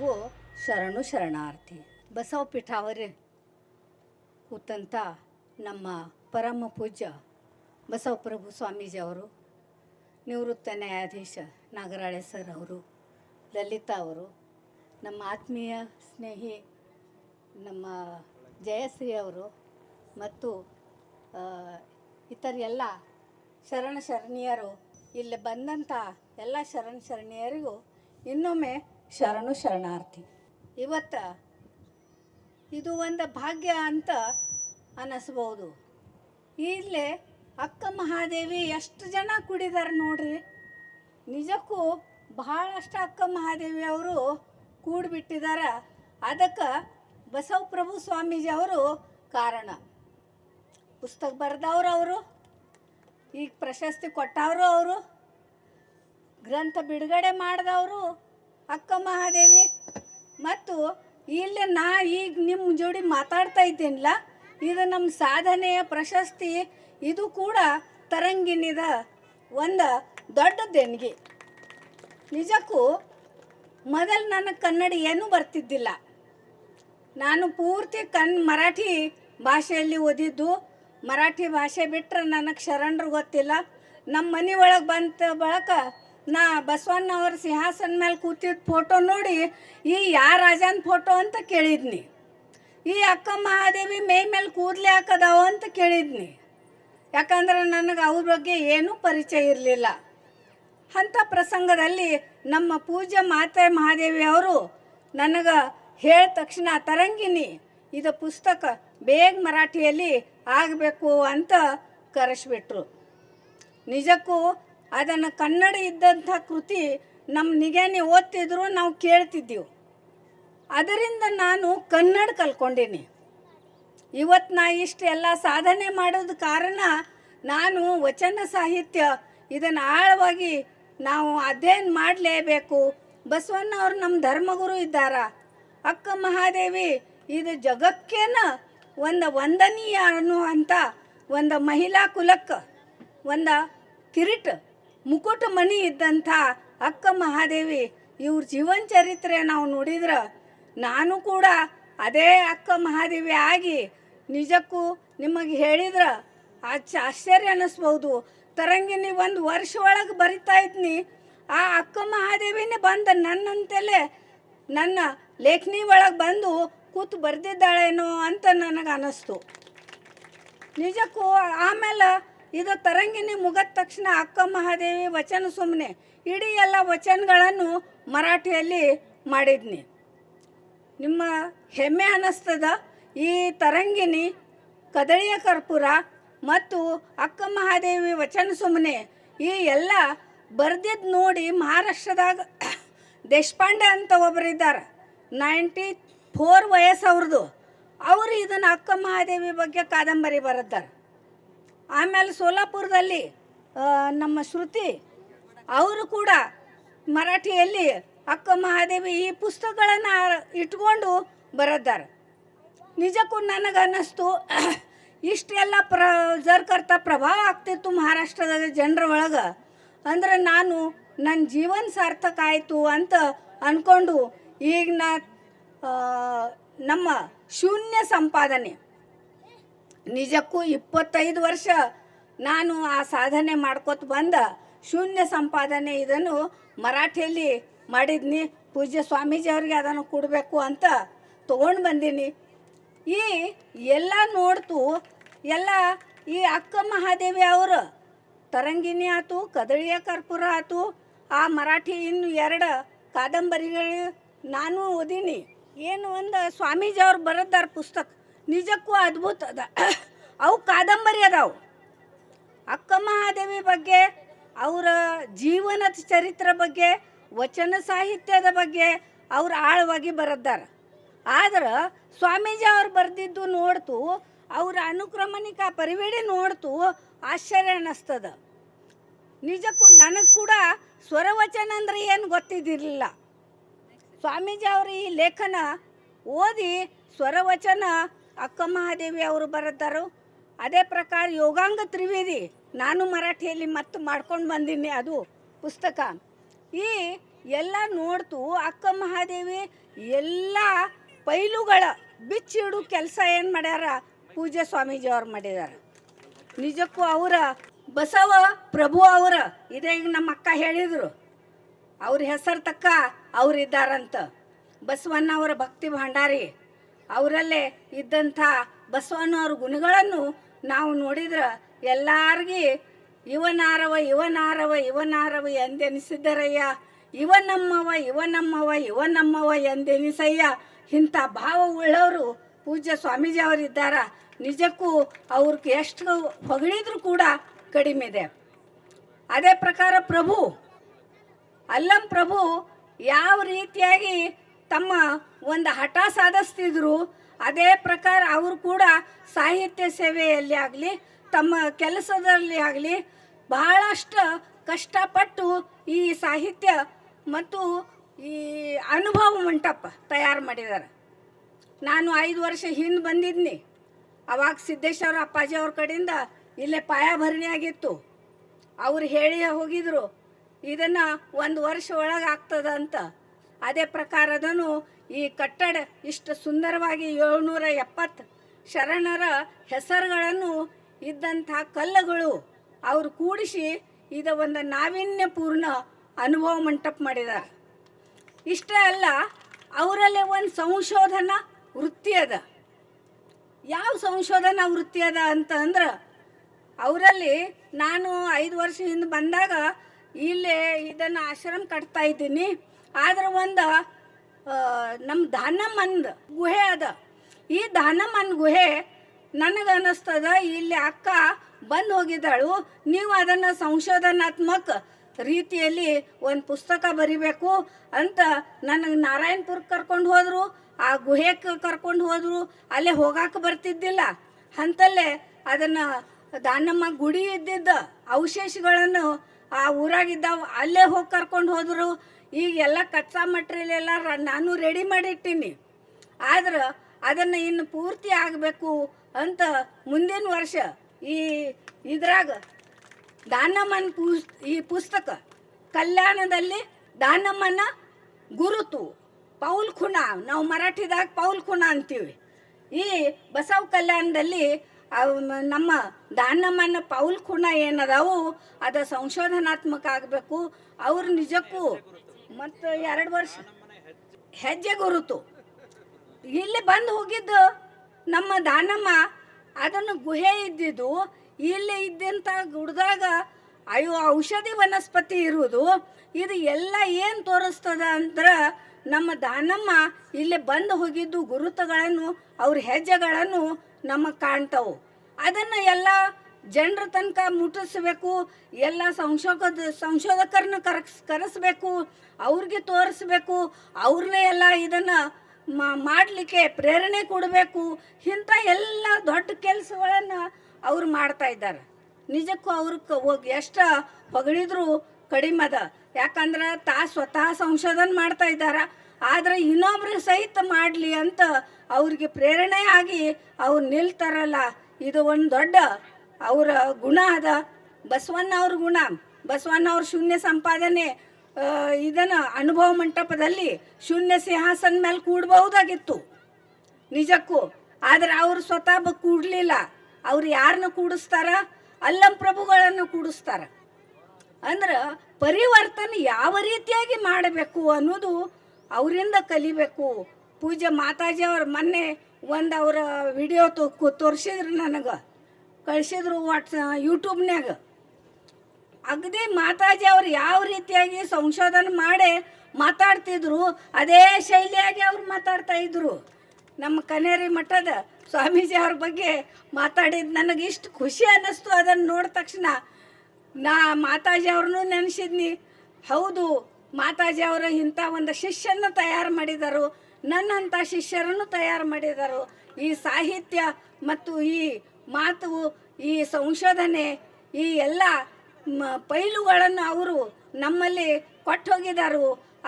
ಎಲ್ಲರಿಗೂ ಶರಣು ಶರಣಾರ್ಥಿ ಬಸವ ಅವರೇ ಕೂತಂಥ ನಮ್ಮ ಪರಮ ಪೂಜ್ಯ. ಬಸವಪ್ರಭು ಸ್ವಾಮೀಜಿ ಅವರು ನಿವೃತ್ತ ನ್ಯಾಯಾಧೀಶ ನಾಗರಾಳೆ ಸರ್ ಅವರು, ಲಲಿತಾ ಅವರು, ನಮ್ಮ ಆತ್ಮೀಯ ಸ್ನೇಹಿ ನಮ್ಮ ಜಯಶ್ರೀ ಅವರು ಮತ್ತು ಇತರ ಎಲ್ಲ ಶರಣ ಶರಣೀಯರು. ಇಲ್ಲಿ ಬಂದಂಥ ಎಲ್ಲ ಶರಣ ಶರಣೀಯರಿಗೂ ಇನ್ನೊಮ್ಮೆ ಶರಣು ಶರಣಾರ್ಥಿ. ಇವತ್ತು ಇದು ಒಂದು ಭಾಗ್ಯ ಅಂತ ಅನ್ನಿಸ್ಬೋದು ಇಲ್ಲೇ ಅಕ್ಕ ಮಹಾದೇವಿ ಎಷ್ಟು ಜನ ಕುಡಿದಾರೆ ನೋಡ್ರಿ. ನಿಜಕ್ಕೂ ಬಹಳಷ್ಟು ಅಕ್ಕ ಮಹಾದೇವಿ ಅವರು ಕೂಡಿಬಿಟ್ಟಿದ್ದಾರೆ ಅದಕ್ಕೆ ಬಸವಪ್ರಭು ಸ್ವಾಮೀಜಿ ಅವರು ಕಾರಣ. ಪುಸ್ತಕ ಬರೆದವ್ರು ಅವರು, ಈಗ ಪ್ರಶಸ್ತಿ ಕೊಟ್ಟವರು ಅವರು, ಗ್ರಂಥ ಬಿಡುಗಡೆ ಮಾಡಿದವರು ಅಕ್ಕ ಮಹಾದೇವಿ, ಮತ್ತು ಇಲ್ಲಿ ನಾ ಈಗ ನಿಮ್ಮ ಜೋಡಿ ಮಾತಾಡ್ತಾ ಇದ್ದೀನಲ್ಲ, ಇದು ನಮ್ಮ ಸಾಧನೆಯ ಪ್ರಶಸ್ತಿ, ಇದು ಕೂಡ ತರಂಗಿನಿದ ಒಂದು ದೊಡ್ಡ ದೇಣಿಗೆ ನಿಜಕ್ಕೂ ಮೊದಲು ನನಗೆ ಕನ್ನಡ ಏನೂ ಬರ್ತಿದ್ದಿಲ್ಲ. ನಾನು ಪೂರ್ತಿ ಕನ್ ಮರಾಠಿ ಭಾಷೆಯಲ್ಲಿ ಓದಿದ್ದು, ಮರಾಠಿ ಭಾಷೆ ಬಿಟ್ಟರೆ ನನಗೆ ಶರಣರು ಗೊತ್ತಿಲ್ಲ. ನಮ್ಮ ಮನೆ ಒಳಗೆ ಬಂತ ಬಳಕ ನಾ ಬಸವಣ್ಣವ್ರ ಸಿಂಹಾಸನ ಮೇಲೆ ಕೂತಿದ್ದ ಫೋಟೋ ನೋಡಿ, ಈ ಯಾ ರಾಜನ ಫೋಟೋ ಅಂತ ಕೇಳಿದ್ನಿ. ಈ ಅಕ್ಕ ಮಹಾದೇವಿ ಮೇ ಮೇಲೆ ಕೂದಲೇ ಹಾಕದಾವ ಅಂತ ಕೇಳಿದ್ನಿ. ಯಾಕಂದ್ರೆ ನನಗೆ ಅವ್ರ ಬಗ್ಗೆ ಏನೂ ಪರಿಚಯ ಇರಲಿಲ್ಲ. ಅಂಥ ಪ್ರಸಂಗದಲ್ಲಿ ನಮ್ಮ ಪೂಜ್ಯ ಮಾತೆ ಮಹಾದೇವಿ ಅವರು ನನಗೆ ಹೇಳಿದ ತಕ್ಷಣ ತರಂಗಿನಿ ಇದು ಪುಸ್ತಕ ಬೇಗ ಮರಾಠಿಯಲ್ಲಿ ಆಗಬೇಕು ಅಂತ ಕರೆಸ್ಬಿಟ್ರು. ನಿಜಕ್ಕೂ ಅದನ್ನು ಕನ್ನಡ ಇದ್ದಂಥ ಕೃತಿ ನಮ್ಮ ನಿಗೇನೆ ಓದ್ತಿದ್ರು ನಾವು ಕೇಳ್ತಿದ್ದೀವಿ. ಅದರಿಂದ ನಾನು ಕನ್ನಡ ಕಲ್ತ್ಕೊಂಡೀನಿ. ಇವತ್ತು ನಾ ಇಷ್ಟೆಲ್ಲ ಸಾಧನೆ ಮಾಡೋದು ಕಾರಣ ನಾನು ವಚನ ಸಾಹಿತ್ಯ ಇದನ್ನು ಆಳವಾಗಿ ನಾವು ಅಧ್ಯಯನ ಮಾಡಲೇಬೇಕು. ಬಸವಣ್ಣ ಅವರು ನಮ್ಮ ಧರ್ಮಗುರು ಇದ್ದಾರ. ಅಕ್ಕ ಮಹಾದೇವಿ ಇದು ಜಗಕ್ಕೇನ ಒಂದು ವಂದನೀಯ ಅನ್ನುವಂಥ ಒಂದು ಮಹಿಳಾ ಕುಲಕ್ಕೆ, ಒಂದು ಕಿರೀಟ. ಮುಕುಟ ಮಣಿ ಇದ್ದಂಥ ಅಕ್ಕ ಮಹಾದೇವಿ, ಇವ್ರ ಜೀವನ ಚರಿತ್ರೆ ನಾವು ನೋಡಿದ್ರೆ, ನಾನು ಕೂಡ ಅದೇ ಅಕ್ಕ ಮಹಾದೇವಿ ಆಗಿ ನಿಜಕ್ಕೂ ನಿಮಗೆ ಹೇಳಿದ್ರೆ ಆಚ ಆಶ್ಚರ್ಯ ಅನ್ನಿಸ್ಬೋದು ತರಂಗಿನಿ ಒಂದು ವರ್ಷ ಒಳಗೆ ಬರಿತಾ ಇದ್ನಿ. ಆ ಅಕ್ಕ ಮಹಾದೇವಿನೇ ಬಂದ ನನ್ನಂತಲೇ ನನ್ನ ಲೇಖನಿ ಒಳಗೆ ಬಂದು ಕೂತು ಬರೆದಿದ್ದಾಳೇನೋ ಅಂತ ನನಗೆ ಅನ್ನಿಸ್ತು ನಿಜಕ್ಕೂ ಆಮೇಲೆ ಇದು ತರಂಗಿಣಿ ಮುಗದ ತಕ್ಷಣ ಅಕ್ಕ ಮಹಾದೇವಿ ವಚನ ಸುಮ್ಮನೆ ಇಡೀ ಎಲ್ಲ ವಚನಗಳನ್ನು ಮರಾಠಿಯಲ್ಲಿ ಮಾಡಿದ್ನಿ. ನಿಮ್ಮ ಹೆಮ್ಮೆ ಅನ್ನಿಸ್ತದ ಈ ತರಂಗಿಣಿ ಕದಳಿಯ ಕರ್ಪೂರ ಮತ್ತು ಅಕ್ಕ ಮಹಾದೇವಿ ವಚನ ಸುಮ್ಮನೆ ಈ ಎಲ್ಲ ಬರ್ದಿದ್ದು ನೋಡಿ ಮಹಾರಾಷ್ಟ್ರದಾಗ ದೇಶಪಾಂಡೆ ಅಂತ ಒಬ್ಬರಿದ್ದಾರೆ ನೈಂಟಿ ಫೋರ್ ವಯಸ್ಸು ಅವ್ರದ್ದು ಅವರು ಇದನ್ನು ಅಕ್ಕ ಮಹಾದೇವಿ ಬಗ್ಗೆ ಕಾದಂಬರಿ ಬರೆದಾರೆ ಆಮೇಲೆ ಸೋಲಾಪುರದಲ್ಲಿ ನಮ್ಮ ಶ್ರುತಿ ಅವರು ಕೂಡ ಮರಾಠಿಯಲ್ಲಿ ಅಕ್ಕ ಮಹಾದೇವಿ ಈ ಪುಸ್ತಕಗಳನ್ನು ಇಟ್ಕೊಂಡು ಬರದ್ದಾರೆ ನಿಜಕ್ಕೂ ನನಗೆ ಅನ್ನಿಸ್ತು ಇಷ್ಟೆಲ್ಲ ಪ್ರ, ಜರ್ಕರ್ತ ಪ್ರಭಾವ ಆಗ್ತಿತ್ತು ಮಹಾರಾಷ್ಟ್ರದಾಗ ಜನರ ಒಳಗೆ. ಅಂದ್ರೆ ನಾನು ನನ್ನ ಜೀವನ ಸಾರ್ಥಕ ಆಯಿತು ಅಂತ ಅಂದ್ಕೊಂಡು ಈಗ ನಾ ನಮ್ಮ ಶೂನ್ಯ ಸಂಪಾದನೆ. ನಿಜಕ್ಕೂ ಇಪ್ಪತ್ತೈದು ವರ್ಷ ನಾನು ಆ ಸಾಧನೆ ಮಾಡ್ಕೊತ ಬಂದ ಶೂನ್ಯ ಸಂಪಾದನೆ ಇದನ್ನು ಮರಾಠಿಯಲ್ಲಿ ಮಾಡಿದ್ನಿ. ಪೂಜ್ಯ ಸ್ವಾಮೀಜಿ ಅವ್ರಿಗೆ ಅದನ್ನು ಕೊಡಬೇಕು ಅಂತ ತೊಗೊಂಡು ಬಂದೀನಿ. ಈ ಎಲ್ಲ ನೋಡ್ತು, ಎಲ್ಲ ಈ ಅಕ್ಕ ಮಹಾದೇವಿ ಅವರು, ತರಂಗಿಣಿ ಆತು, ಕದಳಿಯ ಕರ್ಪೂರ ಆತು, ಆ ಮರಾಠಿ ಇನ್ನು ಎರಡು ಕಾದಂಬರಿಗಳು ನಾನು ಓದೀನಿ. ಏನು ಒಂದು ಸ್ವಾಮೀಜಿ ಅವ್ರು ಬರೆದಾರ ಪುಸ್ತಕ. ನಿಜಕ್ಕೂ ಅದ್ಭುತ ಅದ. ಅವು ಕಾದಂಬರಿ ಅದಾವು. ಅಕ್ಕ ಮಹಾದೇವಿ ಬಗ್ಗೆ, ಅವರ ಜೀವನದ ಚರಿತ್ರೆ ಬಗ್ಗೆ, ವಚನ ಸಾಹಿತ್ಯದ ಬಗ್ಗೆ ಅವ್ರು ಆಳವಾಗಿ ಬರೆದಾರ ಆದ್ರೆ ಸ್ವಾಮೀಜಿ ಅವ್ರು ಬರೆದಿದ್ದು ನೋಡ್ತು, ಅವ್ರ ಅನುಕ್ರಮಣಿಕ ಪರಿವೇಡಿ ನೋಡ್ತು, ಆಶ್ಚರ್ಯ ಅನ್ನಿಸ್ತದ. ನಿಜಕ್ಕೂ ನನಗೆ ಕೂಡ ಸ್ವರವಚನ ಅಂದರೆ ಏನು ಗೊತ್ತಿದ್ದಿರಲಿಲ್ಲ. ಸ್ವಾಮೀಜಿ ಅವರು ಈ ಲೇಖನ ಓದಿ ಸ್ವರವಚನ ಅಕ್ಕ ಮಹಾದೇವಿ ಅವರು ಬರುತ್ತಾರೋ ಅದೇ ಪ್ರಕಾರ ಯೋಗಾಂಗ ತ್ರಿವೇದಿ ನಾನು ಮರಾಠಿಯಲ್ಲಿ ಮತ್ತು ಮಾಡ್ಕೊಂಡು ಬಂದೀನಿ ಅದು ಪುಸ್ತಕ. ಈ ಎಲ್ಲ ನೋಡ್ತು ಅಕ್ಕ ಮಹಾದೇವಿ ಎಲ್ಲ ಪೈಲುಗಳ ಬಿಚ್ಚಿಡು ಕೆಲಸ ಏನು ಮಾಡ್ಯಾರ? ಪೂಜೆ ಸ್ವಾಮೀಜಿ ಅವ್ರು ಮಾಡಿದಾರ. ನಿಜಕ್ಕೂ ಅವರ ಬಸವ ಪ್ರಭು ಅವರ ಇದೇ ಈಗ ನಮ್ಮ ಅಕ್ಕ ಹೇಳಿದರು. ಅವ್ರ ಹೆಸರು ತಕ್ಕ ಅವರಿದ್ದಾರಂತ. ಬಸವಣ್ಣ ಅವರ ಭಕ್ತಿ ಭಂಡಾರಿ. ಅವರಲ್ಲೇ ಇದ್ದಂಥ ಬಸವಣ್ಣವ್ರ ಗುಣಗಳನ್ನು ನಾವು ನೋಡಿದ್ರೆ ಎಲ್ಲಾರ್ಗಿ ಇವನಾರವ ಇವನಾರವ ಇವನಾರವ ಎಂದೆನಿಸಿದ್ದರಯ್ಯ. ಇವ ನಮ್ಮವ ಇವ ನಮ್ಮವ ಇವ ನಮ್ಮವ ಎಂದೆನಿಸಯ್ಯ. ಇಂಥ ಭಾವ ಉಳ್ಳವರು ಪೂಜ್ಯ ಸ್ವಾಮೀಜಿ ಅವರಿದ್ದಾರ. ನಿಜಕ್ಕೂ ಅವ್ರಿಗೆ ಎಷ್ಟು ಹೊಗಳಿದ್ರು ಕೂಡ ಕಡಿಮೆ ಇದೆ. ಅದೇ ಪ್ರಕಾರ ಪ್ರಭು, ಅಲ್ಲಂ ಪ್ರಭು ಯಾವ ರೀತಿಯಾಗಿ ತಮ್ಮ ಒಂದು ಹಠ ಸಾಧಿಸ್ತಿದ್ರು ಅದೇ ಪ್ರಕಾರ ಅವರು ಕೂಡ ಸಾಹಿತ್ಯ ಸೇವೆಯಲ್ಲಿ ಆಗಲಿ, ತಮ್ಮ ಕೆಲಸದಲ್ಲಿ ಆಗಲಿ, ಬಹಳಷ್ಟು ಕಷ್ಟಪಟ್ಟು ಈ ಸಾಹಿತ್ಯ ಮತ್ತು ಈ ಅನುಭವ ಮಂಟಪ ತಯಾರು ಮಾಡಿದ್ದಾರೆ ನಾನು ಐದು ವರ್ಷ ಹಿಂದೆ ಬಂದಿದ್ನಿ. ಅವಾಗ ಸಿದ್ದೇಶ್ವರ ಅಪ್ಪಾಜಿ ಅವ್ರ ಕಡೆಯಿಂದ ಇಲ್ಲೇ ಪಾಯಾಭರಣಿ ಆಗಿತ್ತು. ಅವ್ರು ಹೇಳಿ ಹೋಗಿದ್ರು, ಇದನ್ನು ಒಂದು ವರ್ಷ ಒಳಗೆ ಅಂತ ಅದೇ ಪ್ರಕಾರದನು ಈ ಕಟ್ಟಡ ಇಷ್ಟು ಸುಂದರವಾಗಿ ಏಳ್ನೂರ ಎಪ್ಪತ್ತು ಶರಣರ ಹೆಸರುಗಳನ್ನು ಇದ್ದಂಥ ಕಲ್ಲುಗಳು ಅವರು ಕೂಡಿಸಿ ಇದ ಒಂದು ನಾವೀನ್ಯಪೂರ್ಣ ಅನುಭವ ಮಂಟಪ ಮಾಡಿದ್ದಾರೆ ಇಷ್ಟೇ ಅಲ್ಲ, ಅವರಲ್ಲೇ ಒಂದು ಸಂಶೋಧನಾ ವೃತ್ತಿ ಅದ. ಯಾವ ಸಂಶೋಧನಾ ವೃತ್ತಿ ಅದ ಅಂತ ಅಂದ್ರೆ, ಅವರಲ್ಲಿ ನಾನು ಐದು ವರ್ಷ ಹಿಂದೆ ಬಂದಾಗ ಇಲ್ಲೇ ಇದನ್ನು ಆಶ್ರಮ ಕಟ್ತಾ ಇದ್ದೀನಿ. ಆದ್ರೆ ಒಂದು ನಮ್ಮ ದಾನಮ್ಮಂದ ಗುಹೆ ಅದ. ಈ ದಾನಮ್ಮನ ಗುಹೆ ನನಗೆ ಅನ್ನಿಸ್ತದ ಇಲ್ಲಿ ಅಕ್ಕ ಬಂದು ಹೋಗಿದ್ದಾಳು, ನೀವು ಅದನ್ನು ಸಂಶೋಧನಾತ್ಮಕ ರೀತಿಯಲ್ಲಿ ಒಂದು ಪುಸ್ತಕ ಬರಿಬೇಕು ಅಂತ ನನಗೆ ನಾರಾಯಣಪುರಕ್ಕೆ ಕರ್ಕೊಂಡು ಹೋದರು, ಆ ಗುಹೆಗೆ ಕರ್ಕೊಂಡು ಹೋದರು, ಅಲ್ಲೇ ಹೋಗಾಕ ಬರ್ತಿದ್ದಿಲ್ಲ. ಅಂತಲ್ಲೇ ಅದನ್ನು ದಾನಮ್ಮ ಗುಡಿ ಇದ್ದಿದ್ದ, ಅವಶೇಷಗಳನ್ನು ಆ ಊರಾಗಿದ್ದಾವ ಅಲ್ಲೇ ಹೋಗಿ ಕರ್ಕೊಂಡು ಹೋದರು. ಈಗ ಎಲ್ಲ ಕಚ್ಚಾ ಮಟ್ರಿಯಲ್ ಎಲ್ಲ ನಾನು ರೆಡಿ ಮಾಡಿಟ್ಟಿನಿ. ಆದ್ರೆ ಅದನ್ನು ಇನ್ನು ಪೂರ್ತಿ ಆಗಬೇಕು ಅಂತ ಮುಂದಿನ ವರ್ಷ ಈ ಇದ್ರಾಗ ದಾನಮ್ಮನ ಪುಸ್, ಈ ಪುಸ್ತಕ ಕಲ್ಯಾಣದಲ್ಲಿ ದಾನಮ್ಮನ ಗುರುತು, ಪೌಲ್ ಖುಣ ನಾವು ಮರಾಠಿದಾಗ ಪೌಲ್ ಖುಣ ಅಂತೀವಿ. ಈ ಬಸವ ಕಲ್ಯಾಣದಲ್ಲಿ ನಮ್ಮ ದಾನಮ್ಮನ ಪೌಲ್ ಖುಣ ಏನದಾವು ಅದು ಸಂಶೋಧನಾತ್ಮಕ ಆಗಬೇಕು. ಅವ್ರು ನಿಜಕ್ಕೂ ಮತ್ತು ಎರಡು ವರ್ಷ ಹೆಜ್ಜೆ ಗುರುತು. ಇಲ್ಲಿ ಬಂದು ಹೋಗಿದ್ದು ನಮ್ಮ ದಾನಮ್ಮ, ಅದನ್ನು ಗುಹೆ ಇದ್ದಿದ್ದು, ಇಲ್ಲಿ ಇದ್ದಂಥ ಗುಡ್ದಾಗ ಅಯ್ಯೋ, ಔಷಧಿ ವನಸ್ಪತಿ ಇರುವುದು, ಇದು ಎಲ್ಲ ಏನು ತೋರಿಸ್ತದ ಅಂದ್ರೆ ನಮ್ಮ ದಾನಮ್ಮ ಇಲ್ಲಿ ಬಂದು ಹೋಗಿದ್ದು ಗುರುತುಗಳನ್ನು, ಅವ್ರ ಹೆಜ್ಜೆಗಳನ್ನು ನಮಗೆ ಕಾಣ್ತಾವು. ಅದನ್ನು ಎಲ್ಲ ಜನರ ತನಕ ಮುಟ್ಟಿಸ್ಬೇಕು, ಎಲ್ಲ ಸಂಶೋಧಕ, ಸಂಶೋಧಕರನ್ನ ಕರಸ್ ಕರೆಸ್ಬೇಕು, ಅವ್ರಿಗೆ ತೋರಿಸ್ಬೇಕು, ಅವ್ರನ್ನೇ ಎಲ್ಲ ಇದನ್ನು ಮಾಡಲಿಕ್ಕೆ ಪ್ರೇರಣೆ ಕೊಡಬೇಕು, ಇಂಥ ಎಲ್ಲ ದೊಡ್ಡ ಕೆಲಸಗಳನ್ನು ಅವ್ರು ಮಾಡ್ತಾ ಇದ್ದಾರೆ. ನಿಜಕ್ಕೂ ಅವ್ರ ಎಷ್ಟು ಹೊಗಳಿದ್ರು ಕಡಿಮೆ ಅದ. ಯಾಕಂದ್ರೆ ತಾ ಸ್ವತಃ ಸಂಶೋಧನೆ ಮಾಡ್ತಾ ಇದ್ದಾರೆ, ಆದರೆ ಇನ್ನೊಬ್ರು ಸಹಿತ ಮಾಡಲಿ ಅಂತ ಅವ್ರಿಗೆ ಪ್ರೇರಣೆ ಆಗಿ ಅವ್ರು ನಿಲ್ತಾರಲ್ಲ. ಇದು ಒಂದು ದೊಡ್ಡ ಅವರ ಗುಣ ಅದ. ಬಸವಣ್ಣ ಅವ್ರ ಗುಣ. ಬಸವಣ್ಣ ಅವ್ರ ಶೂನ್ಯ ಸಂಪಾದನೆ ಇದನ್ನು ಅನುಭವ ಮಂಟಪದಲ್ಲಿ ಶೂನ್ಯ ಸಿಂಹಾಸನ ಮೇಲೆ ಕೂಡಬಹುದಾಗಿತ್ತು. ನಿಜಕ್ಕೂ. ಆದ್ರೆ ಅವರು ಸ್ವತಃ ಕೂಡಲಿಲ್ಲ. ಅವ್ರು ಯಾರನ್ನ ಕೂಡಿಸ್ತಾರ? ಅಲ್ಲಂ ಪ್ರಭುಗಳನ್ನು ಕೂಡಿಸ್ತಾರ. ಅಂದ್ರೆ ಪರಿವರ್ತನೆ ಯಾವ ರೀತಿಯಾಗಿ ಮಾಡಬೇಕು ಅನ್ನೋದು ಅವರಿಂದ ಕಲಿಬೇಕು. ಪೂಜೆ ಮಾತಾಜಿ ಅವ್ರ ಮೊನ್ನೆ ಒಂದು ಅವರ ವಿಡಿಯೋ ತೋರಿಸಿದ್ರು ನನಗೆ. ಕಳಿಸಿದ್ರು ವಾಟ್ಸ ಯೂಟ್ಯೂಬ್ನ್ಯಾಗ. ಅಗದಿ ಮಾತಾಜಿ ಅವ್ರು ಯಾವ ರೀತಿಯಾಗಿ ಸಂಶೋಧನೆ ಮಾಡಿ ಮಾತಾಡ್ತಿದ್ರು, ಅದೇ ಶೈಲಿಯಾಗಿ ಅವ್ರು ಮಾತಾಡ್ತಾ ಇದ್ರು. ನಮ್ಮ ಕನೇರಿ ಮಠದ ಸ್ವಾಮೀಜಿ ಅವ್ರ ಬಗ್ಗೆ ಮಾತಾಡಿದ್ದು ನನಗೆ ಇಷ್ಟು ಖುಷಿ ಅನ್ನಿಸ್ತು ಅದನ್ನು ನೋಡಿದ ತಕ್ಷಣ. ನಾ ಮಾತಾಜಿ ಅವ್ರನ್ನೂ ನೆನೆಸಿದ್ನಿ. ಹೌದು, ಮಾತಾಜಿ ಅವರು ಇಂಥ ಒಂದು ಶಿಷ್ಯನ ತಯಾರು ಮಾಡಿದರು, ನನ್ನಂಥ ಶಿಷ್ಯರನ್ನು ತಯಾರು ಮಾಡಿದರು. ಈ ಸಾಹಿತ್ಯ ಮತ್ತು ಈ ಮಾತು ಈ ಸಂಶೋಧನೆ, ಈ ಎಲ್ಲ ಪೈಲುಗಳನ್ನು ಅವರು ನಮ್ಮಲ್ಲಿ ಕೊಟ್ಟು ಹೋಗಿದ್ದಾರೆ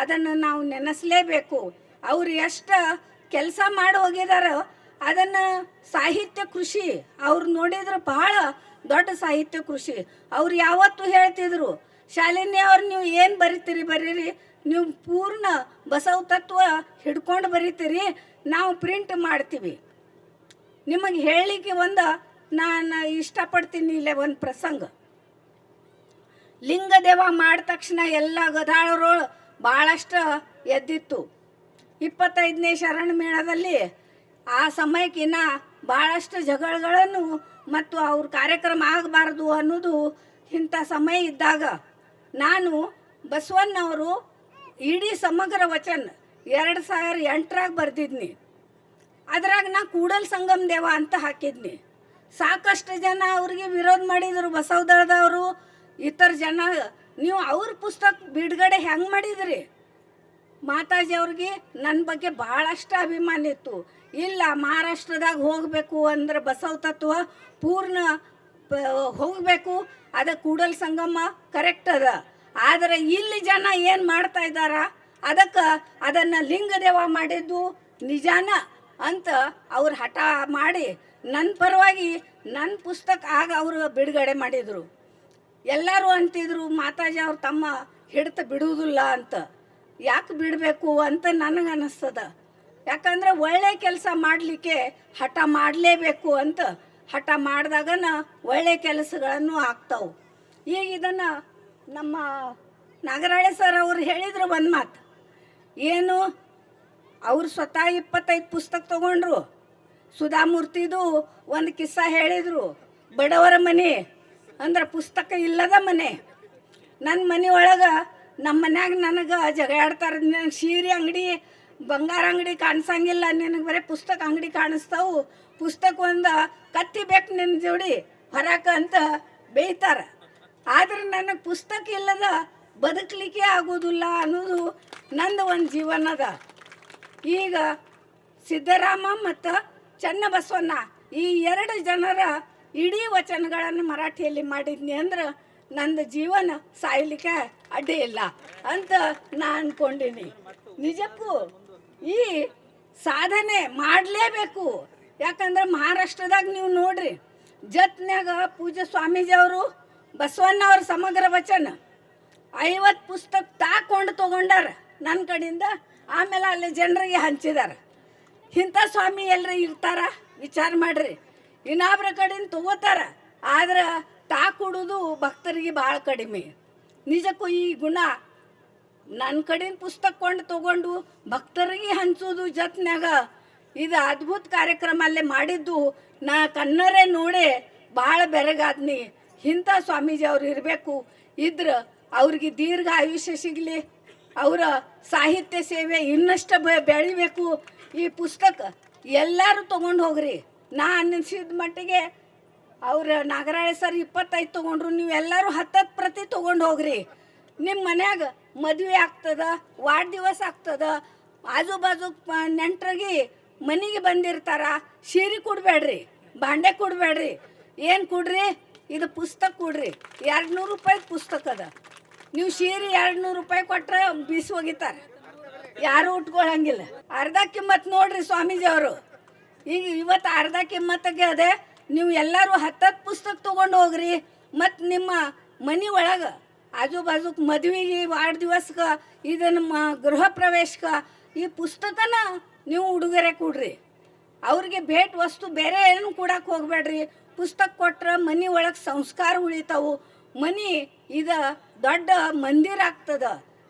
ಅದನ್ನು ನಾವು ನೆನೆಸಲೇಬೇಕು. ಅವರು ಎಷ್ಟು ಕೆಲಸ ಮಾಡಿ ಹೋಗಿದಾರೋ, ಅದನ್ನು ಸಾಹಿತ್ಯ ಕೃಷಿ, ಅವ್ರು ನೋಡಿದ್ರೆ ಬಹಳ ದೊಡ್ಡ ಸಾಹಿತ್ಯ ಕೃಷಿ. ಅವ್ರು ಯಾವತ್ತೂ ಹೇಳ್ತಿದ್ರು, ಶಾಲಿನಿ ಅವ್ರು ನೀವು ಏನು ಬರಿತೀರಿ, ಬರೀರಿ, ನೀವು ಪೂರ್ಣ ಬಸವ ತತ್ವ ಹಿಡ್ಕೊಂಡು ಬರೀತೀರಿ, ನಾವು ಪ್ರಿಂಟ್ ಮಾಡ್ತೀವಿ. ನಿಮಗೆ ಹೇಳಲಿಕ್ಕೆ ಒಂದು ನಾನು ಇಷ್ಟಪಡ್ತೀನಿ ಇಲ್ಲೇ ಒಂದು ಪ್ರಸಂಗ. ಲಿಂಗದೇವ ಮಾಡಿದ ತಕ್ಷಣ ಎಲ್ಲ ಗದಾಳರು ಭಾಳಷ್ಟು ಎದ್ದಿತ್ತು. ಇಪ್ಪತ್ತೈದನೇ ಶರಣ ಮೇಳದಲ್ಲಿ ಆ ಸಮಯಕ್ಕಿನ್ನ ಭಾಳಷ್ಟು ಜಗಳಗಳನ್ನು ಮತ್ತು ಅವ್ರ ಕಾರ್ಯಕ್ರಮ ಆಗಬಾರ್ದು ಅನ್ನೋದು ಇಂಥ ಸಮಯ ಇದ್ದಾಗ ನಾನು ಬಸವಣ್ಣವರು ಇಡೀ ಸಮಗ್ರ ವಚನ ಎರಡು ಸಾವಿರ ಎಂಟರಾಗ ಬರೆದಿದ್ನಿ. ಅದ್ರಾಗ ನಾ ಕೂಡಲ್ ಸಂಗಮ್ ದೇವ ಅಂತ ಹಾಕಿದ್ನಿ. ಸಾಕಷ್ಟು ಜನ ಅವ್ರಿಗೆ ವಿರೋಧ ಮಾಡಿದರು. ಬಸವದಳದವರು, ಇತರ ಜನ, ನೀವು ಅವ್ರ ಪುಸ್ತಕ ಬಿಡುಗಡೆ ಹೆಂಗೆ ಮಾಡಿದ್ರಿ? ಮಾತಾಜಿ ಅವ್ರಿಗೆ ನನ್ನ ಬಗ್ಗೆ ಭಾಳಷ್ಟು ಅಭಿಮಾನ ಇತ್ತು. ಇಲ್ಲ, ಮಹಾರಾಷ್ಟ್ರದಾಗ ಹೋಗಬೇಕು ಅಂದ್ರೆ ಬಸವ ತತ್ವ ಪೂರ್ಣ ಹೋಗಬೇಕು. ಅದ ಕೂಡಲ್ ಸಂಗಮ ಕರೆಕ್ಟ್ ಅದ. ಆದರೆ ಇಲ್ಲಿ ಜನ ಏನು ಮಾಡ್ತಾ ಇದ್ದಾರ? ಅದಕ್ಕೆ ಅದನ್ನು ಲಿಂಗದೇವ ಮಾಡಿದ್ದು ನಿಜಾನ ಅಂತ ಅವ್ರು ಹಠ ಮಾಡಿ ನನ್ನ ಪರವಾಗಿ ನನ್ನ ಪುಸ್ತಕ ಆಗ ಅವರು ಬಿಡುಗಡೆ ಮಾಡಿದರು. ಎಲ್ಲರೂ ಅಂತಿದ್ರು, ಮಾತಾಜಿ ಅವ್ರು ತಮ್ಮ ಹಿಡಿತ ಬಿಡುವುದಿಲ್ಲ ಅಂತ. ಯಾಕೆ ಬಿಡಬೇಕು ಅಂತ ನನಗೆ ಅನ್ನಿಸ್ತದ ಯಾಕಂದ್ರೆ ಒಳ್ಳೆ ಕೆಲಸ ಮಾಡಲಿಕ್ಕೆ ಹಠ ಮಾಡಲೇಬೇಕು ಅಂತ. ಹಠ ಮಾಡಿದಾಗನ ಒಳ್ಳೆ ಕೆಲಸಗಳನ್ನು ಆಗ್ತಾವೆ. ಈಗ ಇದನ್ನು ನಮ್ಮ ನಾಗರಾಳೆ ಸರ್ ಅವರು ಹೇಳಿದರು ಒಂದು ಮಾತು. ಏನು, ಅವರು ಸ್ವತಃ ಇಪ್ಪತ್ತೈದು ಪುಸ್ತಕ ತೊಗೊಂಡ್ರು. ಸುಧಾಮೂರ್ತಿದು ಒಂದು ಕಿಸ್ಸ ಹೇಳಿದರು, ಬಡವರ ಮನೆ ಅಂದ್ರೆ ಪುಸ್ತಕ ಇಲ್ಲದ ಮನೆ. ನನ್ನ ಮನೆ ಒಳಗೆ ನಮ್ಮ ಮನ್ಯಾಗ ನನಗೆ ಜಗಾಡ್ತಾರ ಸೀರೆ ಅಂಗಡಿ, ಬಂಗಾರ ಅಂಗಡಿ ಕಾಣಿಸಂಗಿಲ್ಲ, ನಿನಗೆ ಬರೀ ಪುಸ್ತಕ ಅಂಗಡಿ ಕಾಣಿಸ್ತಾವು. ಪುಸ್ತಕ ಒಂದು ಕತ್ತಿ ಬೇಕು ನಿನ್ನ ಜೋಡಿ ಹೊರಕ ಅಂತ ಬೇಯ್ತಾರ. ಆದ್ರೆ ನನಗೆ ಪುಸ್ತಕ ಇಲ್ಲದ ಬದುಕಲಿಕ್ಕೆ ಆಗೋದಿಲ್ಲ ಅನ್ನೋದು ನಂದು ಒಂದು ಜೀವನದ. ಈಗ ಸಿದ್ದರಾಮ ಮತ್ತು ಚನ್ನಬಸವಣ್ಣ ಈ ಎರಡು ಜನರ ಇಡೀ ವಚನಗಳನ್ನು ಮರಾಠಿಯಲ್ಲಿ ಮಾಡಿದ್ನಿ ಅಂದ್ರೆ ನಂದು ಜೀವನ ಸಾಯ್ಲಿಕ್ಕೆ ಅಡ್ಡಿ ಇಲ್ಲ ಅಂತ ನಾ ಅನ್ಕೊಂಡಿನಿ. ನಿಜಕ್ಕೂ ಈ ಸಾಧನೆ ಮಾಡಲೇಬೇಕು. ಯಾಕಂದ್ರೆ ಮಹಾರಾಷ್ಟ್ರದಾಗ ನೀವು ನೋಡ್ರಿ, ಜತ್ನ್ಯಾಗ ಪೂಜೆ ಸ್ವಾಮೀಜಿ ಅವರು, ಬಸವಣ್ಣ ಅವ್ರ ಸಮಗ್ರ ವಚನ ಐವತ್ತು ಪುಸ್ತಕ ತಾಕೊಂಡು ತಗೊಂಡಾರ ನನ್ನ ಕಡೆಯಿಂದ, ಆಮೇಲೆ ಅಲ್ಲಿ ಜನರಿಗೆ ಹಂಚಿದಾರ. ಇಂಥ ಸ್ವಾಮಿ ಎಲ್ಲರೂ ಇರ್ತಾರ? ವಿಚಾರ ಮಾಡ್ರಿ. ಇನ್ನೊಬ್ರ ಕಡೆಯಿಂದ ತಗೋತಾರ. ಆದ್ರೆ ತಾ ಕೊಡೋದು ಭಕ್ತರಿಗೆ ಭಾಳ ಕಡಿಮೆ. ನಿಜಕ್ಕೂ ಈ ಗುಣ ನನ್ನ ಕಡೆಯಿಂದ ಪುಸ್ತಕ ಕೊಂಡು ತಗೊಂಡು ಭಕ್ತರಿಗೆ ಹಂಚೋದು ಜತ್ನಾಗ ಇದು ಅದ್ಭುತ ಕಾರ್ಯಕ್ರಮ ಅಲ್ಲೇ ಮಾಡಿದ್ದು ನಾ ಕಣ್ಣರೇ ನೋಡಿ ಭಾಳ ಬೆರಗಾದ್ನಿ. ಇಂಥ ಸ್ವಾಮೀಜಿ ಅವ್ರು ಇರಬೇಕು. ಇದ್ರ ಅವ್ರಿಗೆ ದೀರ್ಘ ಆಯುಷ್ಯ ಸಿಗಲಿ. ಅವರ ಸಾಹಿತ್ಯ ಸೇವೆ ಇನ್ನಷ್ಟು ಬೆಳಿಬೇಕು. ಈ ಪುಸ್ತಕ ಎಲ್ಲರೂ ತೊಗೊಂಡು ಹೋಗ್ರಿ. ನಾ ಅನ್ನಿಸಿದ ಮಟ್ಟಿಗೆ ಅವ್ರ ನಾಗರಾಳೆ ಸರ್ ಇಪ್ಪತ್ತೈದು ತೊಗೊಂಡ್ರು, ನೀವು ಎಲ್ಲರೂ ಹತ್ತತ್ತು ಪ್ರತಿ ತೊಗೊಂಡು ಹೋಗ್ರಿ. ನಿಮ್ಮ ಮನ್ಯಾಗ ಮದುವೆ ಆಗ್ತದ ವಾರ ದಿವಸ ಆಗ್ತದ ಆಜು ಬಾಜು ನೆಂಟ್ರಿಗೆ ಮನೆಗೆ ಬಂದಿರ್ತಾರ, ಸೀರೆ ಕೊಡಬೇಡ್ರಿ ಬಾಂಡೆ ಕೊಡಬೇಡ್ರಿ ಏನು ಕೊಡ್ರಿ? ಇದು ಪುಸ್ತಕ ಕೊಡ್ರಿ. ಎರಡು ನೂರು ರೂಪಾಯಿ ಪುಸ್ತಕ ಅದ. ನೀವು ಸೀರೆ ಎರಡು ನೂರು ರೂಪಾಯಿ ಕೊಟ್ಟರೆ ಬೀಸಿ ಒಗಿತಾರೆ ಯಾರು ಉಟ್ಕೊಳ್ಳಂಗಿಲ್ಲ ಅರ್ಧ ಕಿಮ್ಮತ್ ನೋಡ್ರಿ ಸ್ವಾಮೀಜಿ ಅವರು. ಈಗ ಇವತ್ತು ಅರ್ಧ ಕಿಮ್ಮತ್ತಗೆ ಅದೇ ನೀವು ಎಲ್ಲರೂ ಹತ್ತತ್ತು ಪುಸ್ತಕ ತಗೊಂಡು ಹೋಗ್ರಿ. ಮತ್ತು ನಿಮ್ಮ ಮನೆ ಒಳಗೆ ಆಜು ಬಾಜುಕ್ ಮದುವೆಗೆ ವಾರ ದಿವಸಕ್ಕೆ ಇದನ್ನು ಮ ಗೃಹ ಪ್ರವೇಶಕ್ಕೆ ಈ ಪುಸ್ತಕನ ನೀವು ಉಡುಗೊರೆ ಕೊಡ್ರಿ. ಅವ್ರಿಗೆ ಭೇಟ್ ವಸ್ತು ಬೇರೆ ಏನು ಕೊಡಕ್ಕೆ ಹೋಗ್ಬೇಡ್ರಿ. ಪುಸ್ತಕ ಕೊಟ್ರೆ ಮನೆ ಒಳಗೆ ಸಂಸ್ಕಾರ ಉಳಿತಾವು. ಮನೆ ಇದು ದೊಡ್ಡ ಮಂದಿರ ಆಗ್ತದ.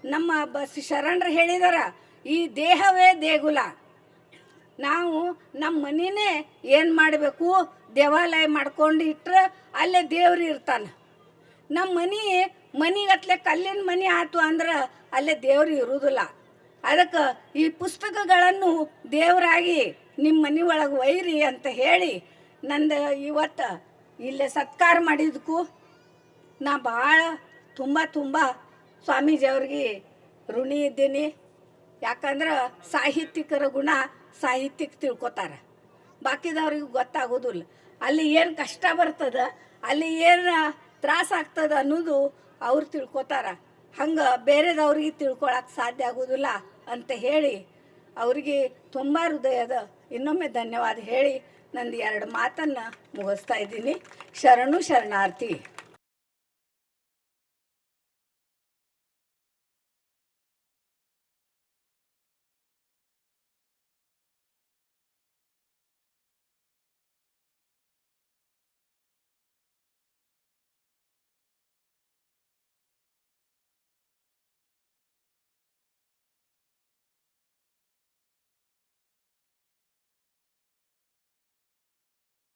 ನಮ್ಮ ಬಸ್ ಶರಣರು ಹೇಳಿದಾರ, ಈ ದೇಹವೇ ದೇಗುಲ. ನಾವು ನಮ್ಮ ಮನೆಯೇ ಏನು ಮಾಡಬೇಕು? ದೇವಾಲಯ ಮಾಡ್ಕೊಂಡು ಇಟ್ರೆ ಅಲ್ಲೇ ದೇವ್ರು ಇರ್ತಾನೆ. ನಮ್ಮ ಮನೆ ಮನೆಗತ್ಲೆ ಕಲ್ಲಿನ ಮನೆ ಆಯ್ತು ಅಂದ್ರೆ ಅಲ್ಲೇ ದೇವ್ರು ಇರುವುದಿಲ್ಲ ಅದಕ್ಕೆ ಈ ಪುಸ್ತಕಗಳನ್ನು ದೇವರಾಗಿ ನಿಮ್ಮ ಮನೆ ಒಳಗೆ ಒಯ್ರಿ ಅಂತ ಹೇಳಿ ನಂದು ಇವತ್ತು ಇಲ್ಲೇ ಸತ್ಕಾರ ಮಾಡಿದಕ್ಕೂ ನಾ ಭಾಳ ತುಂಬ ತುಂಬ ಸ್ವಾಮೀಜಿ ಅವ್ರಿಗೆ ಋಣಿ ಇದ್ದೀನಿ. ಯಾಕಂದ್ರೆ ಸಾಹಿತ್ಯಿಕರ ಗುಣ ಸಾಹಿತ್ಯಕ್ಕೆ ತಿಳ್ಕೊತಾರೆ. ಬಾಕಿದವ್ರಿಗೆ ಗೊತ್ತಾಗೋದಿಲ್ಲ. ಅಲ್ಲಿ ಏನು ಕಷ್ಟ ಬರ್ತದ, ಅಲ್ಲಿ ಏನು ತ್ರಾಸ ಆಗ್ತದ ಅನ್ನೋದು ಅವ್ರು ತಿಳ್ಕೊತಾರೆ. ಹಂಗೆ ಬೇರೆದವ್ರಿಗೆ ತಿಳ್ಕೊಳಕ್ಕೆ ಸಾಧ್ಯ ಆಗೋದಿಲ್ಲ ಅಂತ ಹೇಳಿ ಅವರಿಗೆ ತುಂಬ ಹೃದಯದ ಇನ್ನೊಮ್ಮೆ ಧನ್ಯವಾದ ಹೇಳಿ ನಂದು ಎರಡು ಮಾತನ್ನು ಮುಗಿಸ್ತಾ ಇದ್ದೀನಿ. ಶರಣು ಶರಣಾರ್ಥಿ.